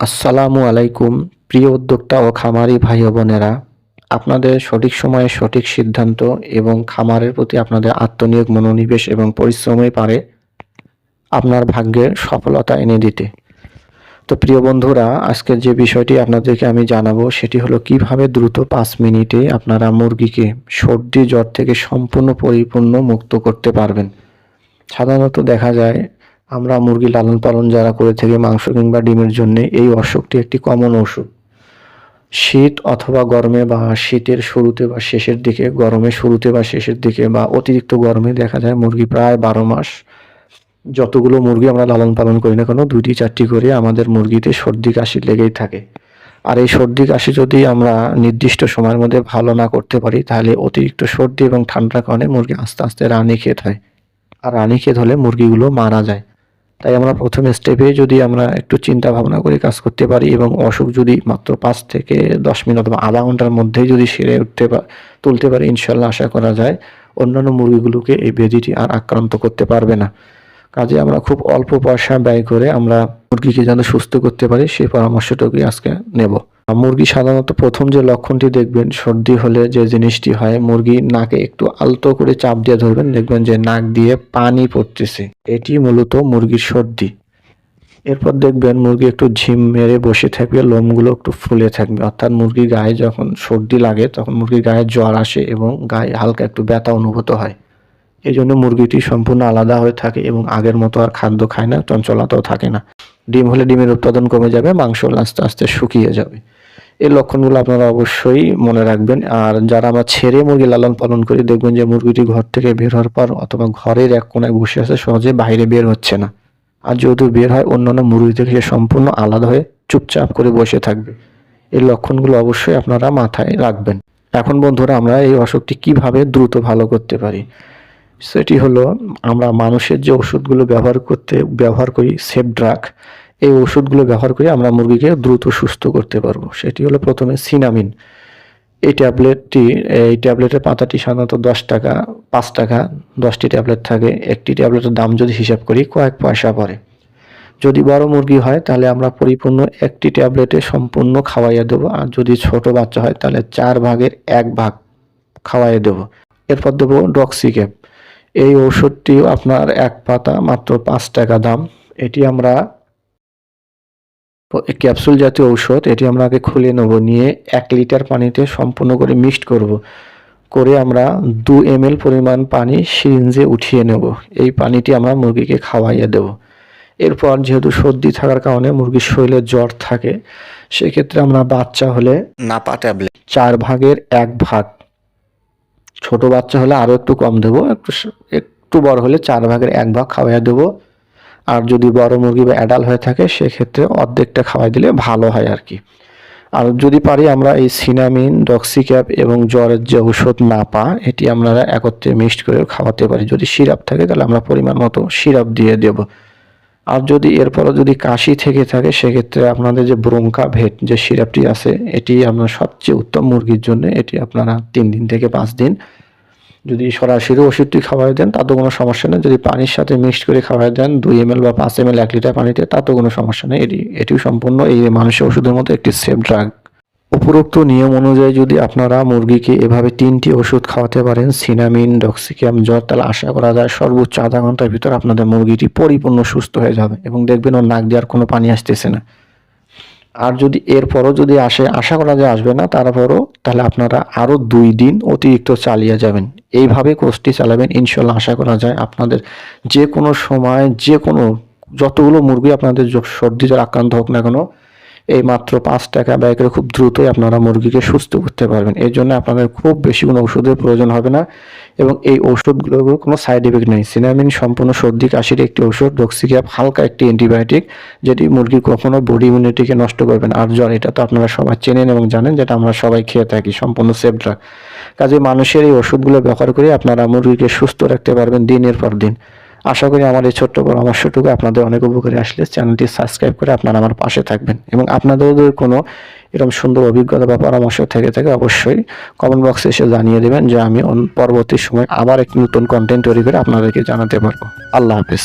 আসসালামু আলাইকুম, প্রিয় উদ্যোক্তা ও খামারি ভাই বোনেরা। আপনাদের সঠিক সময়ে সঠিক সিদ্ধান্ত এবং খামারের প্রতি আপনাদের আত্মনিয়োগ মনোনিবেশ এবং পরিশ্রমই পারে আপনার ভাগ্যে সফলতা এনে দিতে। তো প্রিয় বন্ধুরা আজকে যে বিষয়টি আপনাদেরকে আমি জানাব সেটি হলো কীভাবে দ্রুত পাঁচ মিনিটে আপনারা মুরগিকে সর্দি জ্বর থেকে সম্পূর্ণ পরিপূর্ণ মুক্ত করতে পারবেন। সাধারণত দেখা যায় আমরা মুরগি লালন পালন যারা করে থাকি, মাংস কিংবা ডিমের জন্য, এই অসুখটি একটি কমন ওষুধ। শীত অথবা গরমে বা শীতের শুরুতে বা শেষের দিকে, গরমে শুরুতে বা শেষের দিকে বা অতিরিক্ত গরমে দেখা যায় মুরগি প্রায় বারো মাস। যতগুলো মুরগি আমরা লালন পালন করি না কেন, দুইটি চারটি করে আমাদের মুরগিতে সর্দি কাশি লেগেই থাকে। আর এই সর্দি কাশি যদি আমরা নির্দিষ্ট সময়ের মধ্যে ভালো না করতে পারি, তাহলে অতিরিক্ত সর্দি এবং ঠান্ডার কারণে মুরগি আস্তে আস্তে রানীক্ষেত হয়। আর রানীক্ষেত হলে মুরগিগুলো মারা যায়। তাই আমরা প্রথম স্টেপে যদি আমরা একটু চিন্তা ভাবনা করে কাজ করতে পারি এবং অসুখ যদি মাত্র পাঁচ থেকে দশ মিনিট অথবা আধা ঘণ্টার মধ্যেই যদি সেরে উঠতে তুলতে পারি ইনশাল্লাহ আশা করা যায় অন্যান্য মুরগিগুলোকে এই ব্যাধিটি আর আক্রান্ত করতে পারবে না। কাজে আমরা খুব অল্প পয়সা ব্যয় করে আমরা মুরগিকে যেন সুস্থ করতে পারি সেই পরামর্শটুকুই আজকে নেব। মুরগি সাধারণত প্রথম যে লক্ষণটি দেখবেন, সর্দি হলে যে জিনিসটি হয়, মুরগি নাকে একটু আলতো করে চাপ দিয়ে ধরবেন, দেখবেন যে নাক দিয়ে পানি পড়তেছে। এটি মূলত মুরগির সর্দি। এরপর দেখবেন মুরগি একটু ঝিম মেরে বসে থাকবে, লোমগুলো একটু ফুলে থাকবে। অর্থাৎ মুরগির গায়ে যখন সর্দি লাগে, তখন মুরগির গায়ে জ্বর আসে এবং গায়ে হালকা একটু ব্যথা অনুভূত হয়। এই জন্য মুরগিটি সম্পূর্ণ আলাদা হয়ে থাকে এবং আগের মতো আর খাদ্য খায় না, চঞ্চলতাও থাকে না। ডিম হলে ডিমের উৎপাদন কমে যাবে, মাংস আস্তে আস্তে শুকিয়ে যাবে। এই লক্ষণগুলো আপনারা অবশ্যই মনে রাখবেন। আর যারা আমরা ছেড়ে মুরগি লালন পালন করি, দেখবেন যে মুরগিটি ঘর থেকে বের হওয়ার পর অথবা ঘরের এক কোনায় বসে আছে, সহজে বাইরে বের হচ্ছে না। আর যেহেতু বের হয়, অন্যান্য মুরগি থেকে সে সম্পূর্ণ আলাদা হয়ে চুপচাপ করে বসে থাকবে। এই লক্ষণগুলো অবশ্যই আপনারা মাথায় রাখবেন। এখন বন্ধুরা, আমরা এই অসুখটি কীভাবে দ্রুত ভালো করতে পারি? সেটি হলো, আমরা মানুষের যে ওষুধগুলো ব্যবহার করতে, ব্যবহার করি, সেফ ড্রাগ। এই ওষুধগুলো ব্যবহার করে আমরা মুরগিকে দ্রুত সুস্থ করতে পারব। সেটি হলো প্রথমে সিনামিন। এই ট্যাবলেটটি, এই ট্যাবলেটের পাতাটি সাধারণত দশ টাকা, পাঁচ টাকা, দশটি ট্যাবলেট থাকে। একটি ট্যাবলেটের দাম যদি হিসাব করি, কয়েক পয়সা পড়ে। যদি বড় মুরগি হয়, তাহলে আমরা পরিপূর্ণ একটি ট্যাবলেটে সম্পূর্ণ খাওয়াইয়া দেবো। আর যদি ছোট বাচ্চা হয়, তাহলে চার ভাগের এক ভাগ খাওয়াইয়া দেবো। এরপর দেবো ডক্সিক্যাপ। এই ওষুধটিও আপনার এক পাতা মাত্র পাঁচ টাকা দাম। এটি আমরা ক্যাপসুল জাতীয় ঔষধ এটি আমরা আগে খুলে নেব নিয়ে এক লিটার পানিতে সম্পূর্ণ করে মিক্সড করব। করে আমরা দু এম পরিমাণ পানি সিরিঞ্জে উঠিয়ে নেব। এই পানিটি আমরা মুরগিকে খাওয়াইয়ে দেব। এরপর যেহেতু সর্দি থাকার কারণে মুরগির শরীরে জ্বর থাকে সেক্ষেত্রে আমরা বাচ্চা হলে নাপা ট্যাবলেট। চার ভাগের এক ভাগ। ছোট বাচ্চা হলে আরও একটু কম দেবো একটু একটু বড় হলে চার ভাগের এক ভাগ খাওয়াইয়া দেবো। আর যদি বড় মুরগি বা অ্যাডাল হয়ে থাকে, সেক্ষেত্রে অর্ধেকটা খাওয়াই দিলে ভালো হয় আর কি। আর যদি পারি আমরা এই সিনামিন ডক্সিক্যাপ এবং জ্বরের যে ঔষধ না পা এটি আমরা একত্রে মিক্সড করে খাওয়াতে পারি। যদি সিরাপ থাকে, তাহলে আমরা পরিমাণ মতো সিরাপ দিয়ে দেব। আর যদি এরপরও যদি কাশি থেকে থাকে, সেক্ষেত্রে আপনাদের যে ব্রঙ্কা ভেট যে সিরাপটি আছে, এটি আপনার সবচেয়ে উত্তম মুরগির জন্য, এটি আপনারা তিন দিন থেকে পাঁচ দিন যদি সরাসরি ওষুধটি খাওয়াই দেন, তাতেও কোনো সমস্যা নেই। যদি পানির সাথে মিক্সড করে খাওয়াই দেন, দুই এম বা পাঁচ এম এক লিটার পানিতে, তাতেও কোনো সমস্যা নেই। এটি, এটিও সম্পূর্ণ এই মানুষের ওষুধের মতো একটি সেফ ড্রাগ উপরোক্ত নিয়ম অনুযায়ী যদি আপনারা মুরগিকে এভাবে তিনটি ওষুধ খাওয়াতে পারেন সিনামিন ডক্সিক্যাম জ্বর তাহলে আশা করা যায় সর্বোচ্চ আধা ঘণ্টার ভিতর আপনাদের মুরগিটি পরিপূর্ণ সুস্থ হয়ে যাবে এবং দেখবেন ওর নাক দিয়ে আর কোনো পানি আসতেছে না। আর যদি এরপরও যদি আসে, আশা করা যায় আসবে না, তারপরও তাহলে আপনারা আরও দুই দিন অতিরিক্ত চালিয়ে যাবেন। এইভাবে কোর্সটি চালাবেন ইনশাল্লাহ আশা করা যায় আপনাদের যে কোনো সময়, যে কোনো যতগুলো মুরগি আপনাদের সর্দি, জ্বর, আক্রান্ত হোক না কেন এই মাত্র পাঁচ টাকা ব্যয় করে খুব দ্রুতই আপনারা মুরগিকে সুস্থ করতে পারবেন। এর জন্য আপনাদের খুব বেশি কোনো ওষুধের প্রয়োজন হবে না এবং এই ওষুধগুলোর কোনো সাইড এফেক্ট নেই। সিনামিন সম্পূর্ণ সর্দি, কাশির একটি ওষুধ ডক্সিক্যাপ হালকা একটি অ্যান্টিবায়োটিক যেটি মুরগির কখনো বডি ইমিউনিটিকে নষ্ট করবেন আর জ্বর, এটা তো আপনারা সবাই চেনেন এবং জানেন, যেটা আমরা সবাই খেয়ে থাকি, সম্পূর্ণ সেফ ড্রাগ কাজে মানুষের এই ওষুধগুলো ব্যবহার করে আপনারা মুরগিকে সুস্থ রাখতে পারবেন দিনের পর দিন। আশা করি আমার এই ছোট্ট পরামর্শটুকু আপনাদের অনেক উপকারে আসলে। চ্যানেলটি সাবস্ক্রাইব করে আপনারা আমার পাশে থাকবেন এবং আপনাদের কোনো এরকম সুন্দর অভিজ্ঞতা বা পরামর্শ থেকে থাকে অবশ্যই কমেন্ট বক্সে এসে জানিয়ে দেবেন যে আমি পরবর্তী সময় আবার একটি নতুন কন্টেন্ট তৈরি করে আপনাদেরকে জানাতে পারব। আল্লাহ হাফিজ।